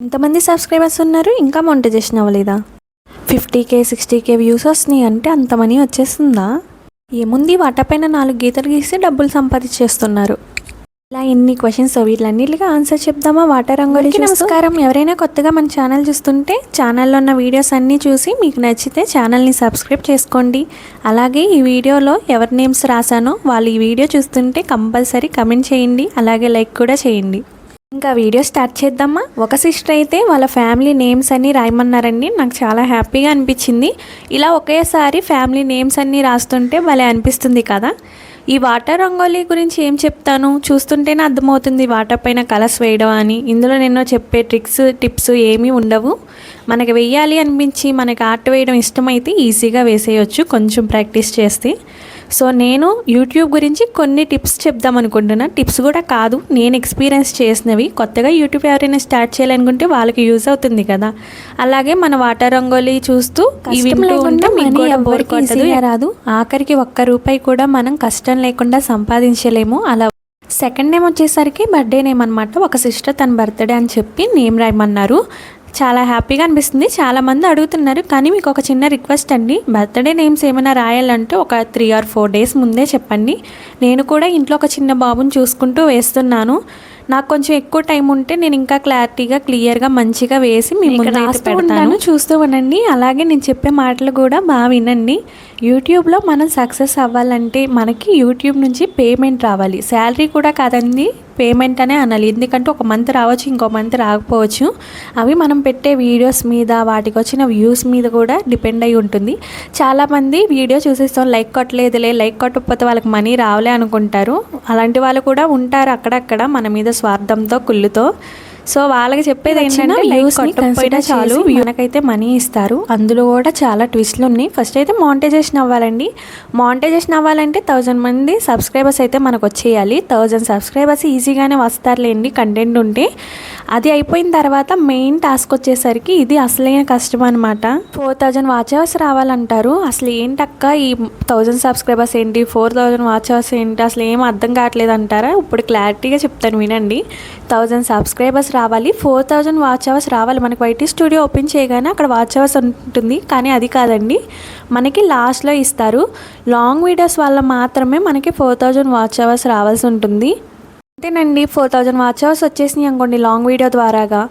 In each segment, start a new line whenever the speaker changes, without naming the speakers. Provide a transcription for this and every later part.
ఎంతమంది సబ్స్క్రైబర్స్ ఉన్నారు ఇంకా మోనిటైజేషన్ అవ్వలేదా? Fifty K sixty K views వస్తున్నాయి అంటే అంత మనీ వచ్చేస్తుందా? ఏముంది వాటపైన నాలుగు గీతలు గీసి డబ్బులు సంపాదించేస్తున్నారు. ఇలా ఎన్ని క్వశ్చన్స్ వీటిలన్నిటికీ ఆన్సర్ చెప్దామా? వాటర్ రంగోలికి నమస్కారం. ఎవరైనా కొత్తగా మన ఛానల్ చూస్తుంటే ఛానల్లో ఉన్న వీడియోస్ అన్నీ చూసి మీకు నచ్చితే ఛానల్ని సబ్స్క్రైబ్ చేసుకోండి. అలాగే ఈ వీడియోలో ఎవరి నేమ్స్ రాశానో వాళ్ళు ఈ వీడియో చూస్తుంటే కంపల్సరీ కమెంట్ చేయండి. అలాగే లైక్ కూడా చేయండి. ఇంకా వీడియో స్టార్ట్ చేద్దామా? ఒక సిస్టర్ అయితే వాళ్ళ ఫ్యామిలీ నేమ్స్ అన్నీ రాయమన్నారండి. నాకు చాలా హ్యాపీగా అనిపించింది. ఇలా ఒకేసారి ఫ్యామిలీ నేమ్స్ అన్నీ రాస్తుంటే భలే అనిపిస్తుంది కదా. ఈ వాటర్ రంగోలీ గురించి ఏం చెప్తాను? చూస్తుంటేనే అర్థమవుతుంది వాటర్ పైన కలర్స్ వేయడం అని. ఇందులో నేను చెప్పే ట్రిక్స్ టిప్స్ ఏమీ ఉండవు. మనకి వెయ్యాలి అనిపించి మనకి ఆర్ట్ వేయడం ఇష్టమైతే ఈజీగా వేసేయచ్చు కొంచెం ప్రాక్టీస్ చేస్తే. సో నేను యూట్యూబ్ గురించి కొన్ని టిప్స్ చెప్దాం అనుకుంటున్నా. టిప్స్ కూడా కాదు. నేను ఎక్స్పీరియన్స్ చేసినవి. కొత్తగా యూట్యూబ్ ఎవరైనా స్టార్ట్ చేయాలనుకుంటే వాళ్ళకి యూజ్ అవుతుంది కదా. అలాగే మన వాటర్ రంగోలీ చూస్తూ కొట్టదు. రాదు. ఆఖరికి ఒక్క రూపాయి కూడా మనం కష్టం లేకుండా సంపాదించలేము. అలా సెకండ్ నేమ్ వచ్చేసరికి బర్త్డే నేమ్ అనమాట ఒక సిస్టర్ తన బర్త్డే అని చెప్పి నేమ్ రాయమన్నారు. చాలా హ్యాపీగా అనిపిస్తుంది. చాలామంది అడుగుతున్నారు కానీ మీకు ఒక చిన్న రిక్వెస్ట్ అండి. బర్త్డే నేమ్స్ ఏమైనా రాయాలంటే ఒక త్రీ ఆర్ ఫోర్ డేస్ ముందే చెప్పండి. నేను కూడా ఇంట్లో ఒక చిన్న బాబుని చూసుకుంటూ వేస్తున్నాను. నాకు కొంచెం ఎక్కువ టైం ఉంటే నేను ఇంకా క్లారిటీగా క్లియర్గా మంచిగా వేసి మీ ముందు అయితే పెడతాను. చూస్తూ ఉండండి. అలాగే నేను చెప్పే మాటలు కూడా బాగా వినండి. యూట్యూబ్లో మనం సక్సెస్ అవ్వాలంటే మనకి యూట్యూబ్ నుంచి పేమెంట్ రావాలి. శాలరీ కూడా కాదండి. పేమెంట్ అనే అనాలి. ఎందుకంటే ఒక మంత్ రావచ్చు ఇంకో మంత్ రాకపోవచ్చు. అవి మనం పెట్టే వీడియోస్ మీద వాటికి వచ్చిన వ్యూస్ మీద కూడా డిపెండ్ అయి ఉంటుంది. చాలామంది వీడియో చూసేస్తాం లైక్ కొట్టలేదులే లైక్ కొట్టకపోతే వాళ్ళకి మనీ రావలే అనుకుంటారు. అలాంటి వాళ్ళు కూడా ఉంటారు అక్కడక్కడ మన మీద స్వార్థంతో కుళ్ళుతో. సో వాళ్ళకి చెప్పేది ఏంటంటే కొట్టకపోయినా చాలు మనకైతే మనీ ఇస్తారు. అందులో కూడా చాలా ట్విస్ట్లు ఉన్నాయి. ఫస్ట్ అయితే మానిటైజేషన్ అవ్వాలండి. మానిటైజేషన్ అవ్వాలంటే థౌజండ్ మంది సబ్స్క్రైబర్స్ అయితే మనకు వచ్చేయాలి. థౌజండ్ సబ్స్క్రైబర్స్ ఈజీగానే వస్తారులేండి కంటెంట్ ఉంటే. అది అయిపోయిన తర్వాత మెయిన్ టాస్క్ వచ్చేసరికి ఇది అసలైన కష్టం అనమాట ఫోర్ థౌజండ్ వాచ్ అవర్స్ రావాలంటారు. అసలు ఏంటక్క ఈ థౌజండ్ సబ్స్క్రైబర్స్ ఏంటి? ఫోర్ థౌజండ్ వాచ్ అవర్స్ ఏంటి? అసలు ఏం అర్థం కావట్లేదు అంటారా ఇప్పుడు క్లారిటీగా చెప్తాను వినండి. థౌజండ్ సబ్స్క్రైబర్స్ రావాలి. ఫోర్ థౌజండ్ వాచ్ అవర్స్ రావాలి. మనకి వైటీ స్టూడియో ఓపెన్ చేయగానే అక్కడ వాచ్ అవర్స్ ఉంటుంది. కానీ అది కాదండి. మనకి లాస్ట్లో ఇస్తారు. లాంగ్ వీడియోస్ వల్ల మాత్రమే మనకి ఫోర్ థౌజండ్ వాచ్ అవర్స్ రావాల్సి ఉంటుంది. అంతేనండి. ఫోర్ థౌజండ్ వాచ్ అవర్స్ వచ్చేసినాయి అనుకోండి. లాంగ్ వీడియో ద్వారాగా.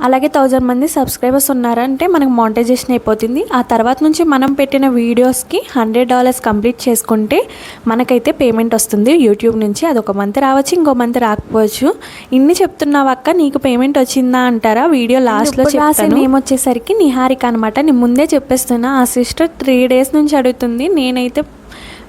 అలాగే థౌజండ్ మంది సబ్స్క్రైబర్స్ ఉన్నారంటే మనకు మానిటైజేషన్ అయిపోతుంది. ఆ తర్వాత నుంచి మనం పెట్టిన వీడియోస్కి హండ్రెడ్ డాలర్స్ కంప్లీట్ చేసుకుంటే మనకైతే పేమెంట్ వస్తుంది. యూట్యూబ్ నుంచి అది ఒక మంత్ రావచ్చు ఇంకో మంత్ రాకపోవచ్చు. ఇన్ని చెప్తున్నావు అక్క నీకు పేమెంట్ వచ్చిందా అంటారా? వీడియో లాస్ట్లో చెప్తాను. నేమ్ వచ్చేసరికి నిహారిక అనమాట నేను ముందే చెప్పేస్తున్నా. ఆ సిస్టర్ త్రీ డేస్ నుంచి అడుగుతుంది. నేనైతే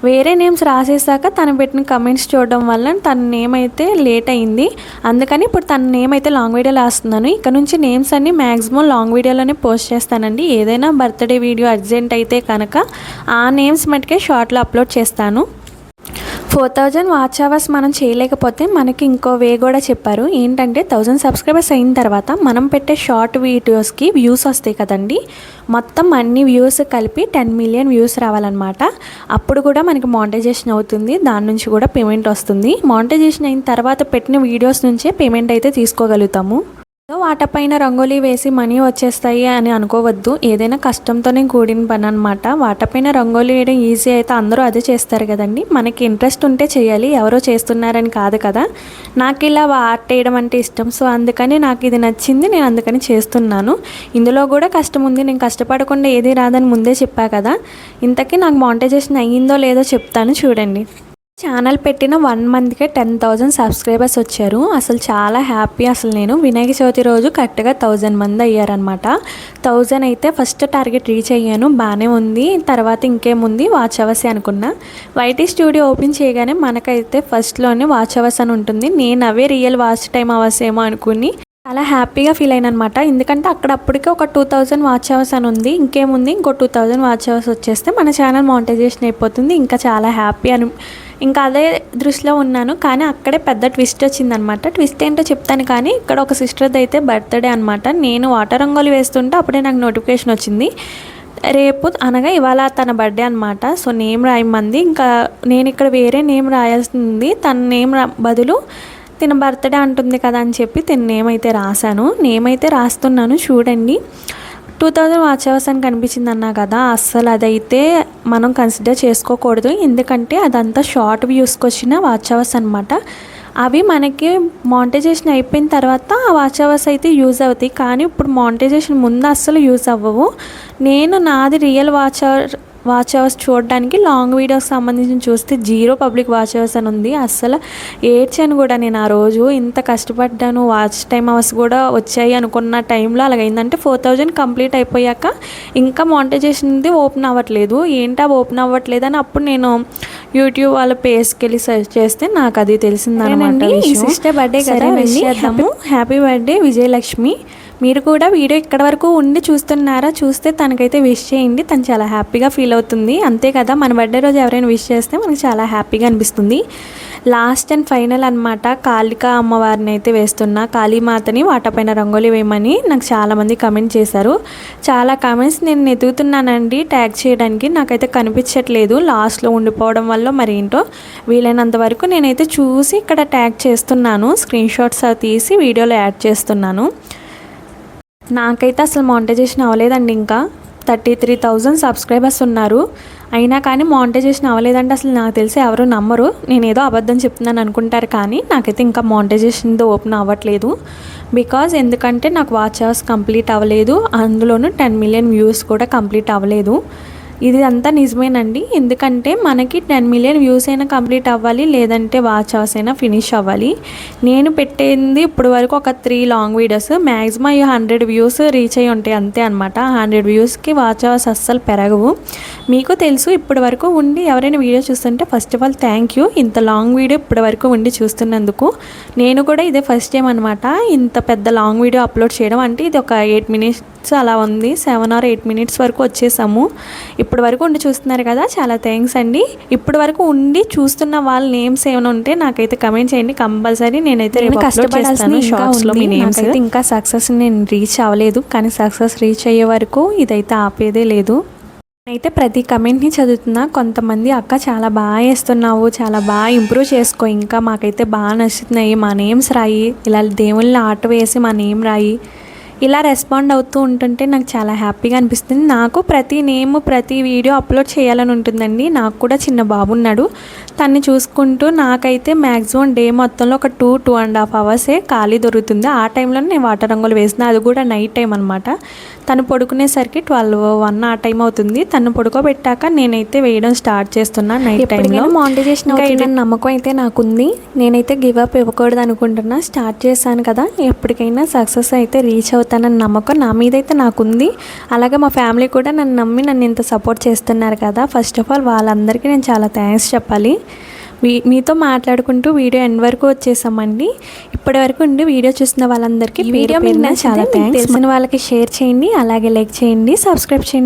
వేరే నేమ్స్ రాసేసాక తను పెట్టిన కమెంట్స్ చూడడం వల్ల తన నేమ్ అయితే లేట్ అయింది. అందుకని ఇప్పుడు తన నేమ్ అయితే లాంగ్ వీడియోలో రాస్తున్నాను. ఇక్కడ నుంచి నేమ్స్ అన్ని మ్యాక్సిమం లాంగ్ వీడియోలోనే పోస్ట్ చేస్తానండి. ఏదైనా బర్త్డే వీడియో అర్జెంట్ అయితే కనుక ఆ నేమ్స్ మటుకే షార్ట్లో అప్లోడ్ చేస్తాను. ఫోర్ థౌజండ్ వాచ్ అవర్స్ మనం చేయలేకపోతే మనకి ఇంకో వే కూడా చెప్పారు. ఏంటంటే థౌజండ్ సబ్స్క్రైబర్స్ అయిన తర్వాత మనం పెట్టే షార్ట్ వీడియోస్కి వ్యూస్ వస్తాయి కదండి. మొత్తం అన్ని వ్యూస్ కలిపి టెన్ మిలియన్ వ్యూస్ రావాలన్నమాట. అప్పుడు కూడా మనకి మానిటైజేషన్ అవుతుంది. దాని నుంచి కూడా పేమెంట్ వస్తుంది. మానిటైజేషన్ అయిన తర్వాత పెట్టిన వీడియోస్ నుంచే పేమెంట్ అయితే తీసుకోగలుగుతాము. వాటపైన రంగోలీ వేసి మనీ వచ్చేస్తాయి అని అనుకోవద్దు. ఏదైనా కష్టంతోనే కూడిన పని అనమాట వాటపైన రంగోలీ వేయడం ఈజీ అయితే అందరూ అదే చేస్తారు కదండి. మనకి ఇంట్రెస్ట్ ఉంటే చేయాలి. ఎవరో చేస్తున్నారని కాదు కదా. నాకు ఇలా ఆర్ట్ వేయడం అంటే ఇష్టం. సో అందుకని నాకు ఇది నచ్చింది. నేను అందుకని చేస్తున్నాను. ఇందులో కూడా కష్టం ఉంది. నేను కష్టపడకుండా ఏది రాదని ముందే చెప్పా కదా. ఇంతకీ నాకు మానిటైజేషన్ అయ్యిందో లేదో చెప్తాను చూడండి. ఛానల్ పెట్టిన వన్ మంత్కే టెన్ థౌజండ్ సబ్స్క్రైబర్స్ వచ్చారు. అసలు చాలా హ్యాపీ అసలు నేను. వినాయక చవితి రోజు కరెక్ట్గా థౌజండ్ మంది అయ్యారనమాట థౌజండ్ అయితే ఫస్ట్ టార్గెట్ రీచ్ అయ్యాను. బాగానే ఉంది. తర్వాత ఇంకేముంది? వాచ్ అవర్స్ అనుకున్నా. వైటీ స్టూడియో ఓపెన్ చేయగానే మనకైతే ఫస్ట్లోనే వాచ్ అవర్స్ అని ఉంటుంది. నేను అవే రియల్ వాచ్ టైం అవర్స్ ఏమో అనుకుని చాలా హ్యాపీగా ఫీల్ అయిన అనమాట ఎందుకంటే అక్కడ అప్పటికే ఒక టూ థౌజండ్ వాచ్ అవర్స్ అని ఉంది. ఇంకేముంది? ఇంకో టూ థౌజండ్ వాచ్ అవర్స్ వచ్చేస్తే మన ఛానల్ మానిటైజేషన్ అయిపోతుంది. ఇంకా చాలా హ్యాపీ అని ఇంకా అదే దృష్టిలో ఉన్నాను కానీ అక్కడే పెద్ద ట్విస్ట్ వచ్చిందనమాట. ట్విస్ట్ ఏంటో చెప్తాను కానీ ఇక్కడ ఒక సిస్టర్ది అయితే బర్త్డే అనమాట. నేను వాటర్ రంగోలి వేస్తుంటే అప్పుడే నాకు నోటిఫికేషన్ వచ్చింది. రేపు అనగా ఇవాళ తన బర్త్డే అనమాట. సో నేమ్ రాయమంది. ఇంకా నేను ఇక్కడ వేరే నేమ్ రాయాల్సింది. తన నేమ్ బదులు తిన బర్త్డే అంటుంది కదా అని చెప్పి తిన నేమ్ అయితే రాశాను. నేమ్ అయితే రాస్తున్నాను చూడండి. టూ థౌజండ్ వాచ్ అవర్స్ అని కనిపించింది అన్నా కదా అస్సలు అదైతే మనం కన్సిడర్ చేసుకోకూడదు. ఎందుకంటే అదంతా షార్ట్ వ్యూస్కి వచ్చిన వాచ్ అవర్స్ అనమాట అవి మనకి మానిటైజేషన్ అయిపోయిన తర్వాత ఆ వాచ్ అవర్స్ అయితే యూజ్ అవుతాయి. కానీ ఇప్పుడు మానిటైజేషన్ ముందు అస్సలు యూజ్ అవ్వవు. నేను నాది real watch hour watch hours చూడడానికి లాంగ్ వీడియోస్ సంబంధించి చూస్తే జీరో పబ్లిక్ వాచ్ అవర్స్ అని ఉంది. అస్సలు ఏడ్చాను కూడా నేను ఆ రోజు. ఇంత కష్టపడ్డాను. వాచ్ టైం అవర్స్ కూడా వచ్చాయి అనుకున్న టైంలో అలాగైందంటే ఫోర్ థౌజండ్ కంప్లీట్ అయిపోయాక ఇంకా మానిటైజేషన్ది ఓపెన్ అవ్వట్లేదు. ఏంటా ఓపెన్ అవ్వట్లేదు అని అప్పుడు నేను యూట్యూబ్ వాళ్ళ పేజ్కి వెళ్ళి సెర్చ్ చేస్తే నాకు అది తెలిసిందనమాట సిస్టర్ బర్త్డే కదా హ్యాపీ బర్త్డే విజయలక్ష్మి. మీరు కూడా వీడియో ఇక్కడ వరకు ఉండి చూస్తున్నారా? చూస్తే తనకైతే విష్ చేయండి. తను చాలా హ్యాపీగా ఫీల్ అవుతుంది. అంతే కదా మన బర్త్డే రోజు ఎవరైనా విష్ చేస్తే మనకు చాలా హ్యాపీగా అనిపిస్తుంది. లాస్ట్ అండ్ ఫైనల్ అనమాట కాళికా అమ్మవారిని అయితే వేస్తున్నా. కాళీమాతని వాటపైన రంగోలి వేయమని నాకు చాలామంది కమెంట్ చేశారు. చాలా కామెంట్స్ నేను ఎదుగుతున్నానండి. ట్యాగ్ చేయడానికి నాకైతే కనిపించట్లేదు. లాస్ట్లో ఉండిపోవడం వల్ల మరి ఏంటో వీలైనంత వరకు నేనైతే చూసి ఇక్కడ ట్యాగ్ చేస్తున్నాను. స్క్రీన్ షాట్స్ అవి తీసి వీడియోలో యాడ్ చేస్తున్నాను. నాకైతే అసలు మానిటైజేషన్ అవ్వలేదండి ఇంకా. థర్టీ త్రీ థౌజండ్ సబ్స్క్రైబర్స్ ఉన్నారు. అయినా కానీ మానిటైజేషన్ అవ్వలేదంటే అసలు నాకు తెలిసి ఎవరు నమ్మరు. నేను ఏదో అబద్ధం చెప్తున్నాను అనుకుంటారు కానీ నాకైతే ఇంకా మానిటైజేషన్ ఓపెన్ అవ్వట్లేదు. బికాజ్ ఎందుకంటే నాకు వాచ్ అవర్స్ కంప్లీట్ అవ్వలేదు. అందులోనూ టెన్ మిలియన్ వ్యూస్ కూడా కంప్లీట్ అవ్వలేదు. ఇది అంతా నిజమేనండి. ఎందుకంటే మనకి టెన్ మిలియన్ వ్యూస్ అయినా కంప్లీట్ అవ్వాలి లేదంటే వాచ్ అవర్స్ అయినా ఫినిష్ అవ్వాలి. నేను పెట్టింది ఇప్పుడు వరకు ఒక త్రీ లాంగ్ వీడియోస్ మ్యాక్సిమం ఈ హండ్రెడ్ వ్యూస్ రీచ్ అయ్యి ఉంటాయి అంతే అనమాట హండ్రెడ్ వ్యూస్కి వాచ్ అవర్స్ అస్సలు పెరగవు. మీకు తెలుసు ఇప్పటి వరకు ఉండి ఎవరైనా వీడియో చూస్తుంటే first of all thank you ఇంత లాంగ్ వీడియో ఇప్పటి వరకు ఉండి చూస్తున్నందుకు నేను కూడా ఇదే ఫస్ట్ టైం అనమాట ఇంత పెద్ద లాంగ్ వీడియో అప్లోడ్ చేయడం అంటే ఇది ఒక ఎయిట్ మినిట్స్ అలా ఉంది. సెవెన్ ఆర్ ఎయిట్ మినిట్స్ వరకు వచ్చేసాము. ఇప్పటి వరకు ఉండి చూస్తున్నారు కదా చాలా థ్యాంక్స్ అండి. ఇప్పటి వరకు ఉండి చూస్తున్న వాళ్ళ నేమ్స్ ఏమైనా ఉంటే నాకైతే కమెంట్ చేయండి. కంపల్సరీ నేనైతే కష్టపడాల్సిన షార్ట్స్లో మీ నేమ్స్ అయితే ఇంకా సక్సెస్ నేను రీచ్ అవ్వలేదు కానీ సక్సెస్ రీచ్ అయ్యే వరకు ఇదైతే ఆపేదే లేదు. అయితే ప్రతి కమెంట్ని చదువుతున్నా. కొంతమంది అక్క చాలా బాగా వేస్తున్నావు చాలా బాగా ఇంప్రూవ్ చేసుకో. ఇంకా మాకైతే బాగా నచ్చుతున్నాయి. మా నేమ్స్ రాయి. ఇలా దేవుళ్ళని ఆట వేసి మా నేమ్ రాయి. ఇలా రెస్పాండ్ అవుతూ ఉంటుంటే నాకు చాలా హ్యాపీగా అనిపిస్తుంది. నాకు ప్రతి నేమ్ ప్రతి వీడియో అప్లోడ్ చేయాలని ఉంటుందండి. నాకు కూడా చిన్న బాబు ఉన్నాడు. తన్ని చూసుకుంటూ నాకైతే మ్యాక్సిమం డే మొత్తంలో ఒక టూ టూ అండ్ హాఫ్ అవర్సే ఖాళీ దొరుకుతుంది. ఆ టైంలో నేను వాటర్ రంగులు వేసిన. అది కూడా నైట్ టైం అనమాట తను పడుకునేసరికి ట్వెల్వ్ వన్ ఆ టైం అవుతుంది. తను పడుకోబెట్టాక నేనైతే వేయడం స్టార్ట్ చేస్తున్నా నైట్ టైంలో మానిటైజేషన్ నమ్మకం అయితే నాకుంది. నేనైతే గివ్ అప్ ఇవ్వకూడదు అనుకుంటున్నా స్టార్ట్ చేశాను కదా. ఎప్పటికైనా సక్సెస్ అయితే రీచ్ అవుతానని నమ్మకం నా మీద అయితే నాకుంది. అలాగే మా ఫ్యామిలీ కూడా నన్ను నమ్మి నన్ను ఇంత సపోర్ట్ చేస్తున్నారు కదా. ఫస్ట్ ఆఫ్ ఆల్ వాళ్ళందరికీ నేను చాలా థ్యాంక్స్ చెప్పాలి. మీతో మాట్లాడుకుంటూ వీడియో ఎండ్ వరకు వచ్చేసామండి. ఇప్పటి వరకు ఉండి వీడియో చూసిన వాళ్ళందరికీ వీడియో మీద చాలా థ్యాంక్స్. తెలిసిన వాళ్ళకి షేర్ చేయండి అలాగే లైక్ చేయండి సబ్స్క్రైబ్ చేయండి.